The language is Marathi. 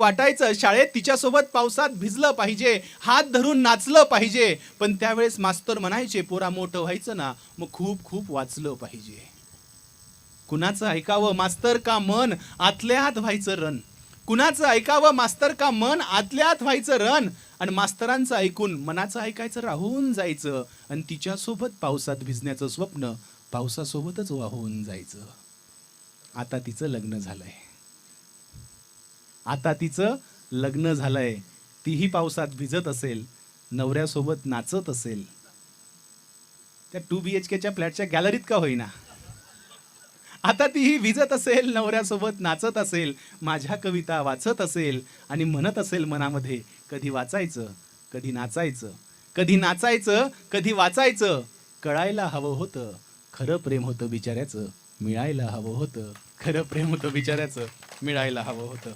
वाटायचं शाळेत तिच्यासोबत पावसात भिजलं पाहिजे हात धरून नाचलं पाहिजे. पण त्यावेळेस मास्तर म्हणायचे पोरा मोठं व्हायचं ना मग खूप खूप वाचलं पाहिजे. कुणाचं ऐकावं मास्तर का मन आतल्या आत व्हायचं रन. कुणाचं ऐकावं मास्तर का मन आतल्या आत व्हायचं रन. आणि मास्तरांचं ऐकून मनाचं ऐकायचं राहून जायचं. आणि तिच्यासोबत पावसात भिजण्याचं स्वप्न पावसासोबतच वाहून जायचं. आता तिचं लग्न झालंय. आता तिचं लग्न झालंय. तीही पावसात भिजत असेल. नवऱ्यासोबत नाचत असेल. त्या टू बी एच केच्या फ्लॅटच्या गॅलरीत का होईना? आता तीही भिजत असेल नवऱ्यासोबत नाचत असेल माझ्या कविता वाचत असेल आणि म्हणत असेल मनामध्ये कधी वाचायचं कधी नाचायचं कधी नाचायचं कधी वाचायचं. कळायला हवं होतं खरं प्रेम होतं बिचाऱ्याचं मिळायला हवं होतं खरं प्रेम होतं बिचाऱ्याचं मिळायला हवं होतं.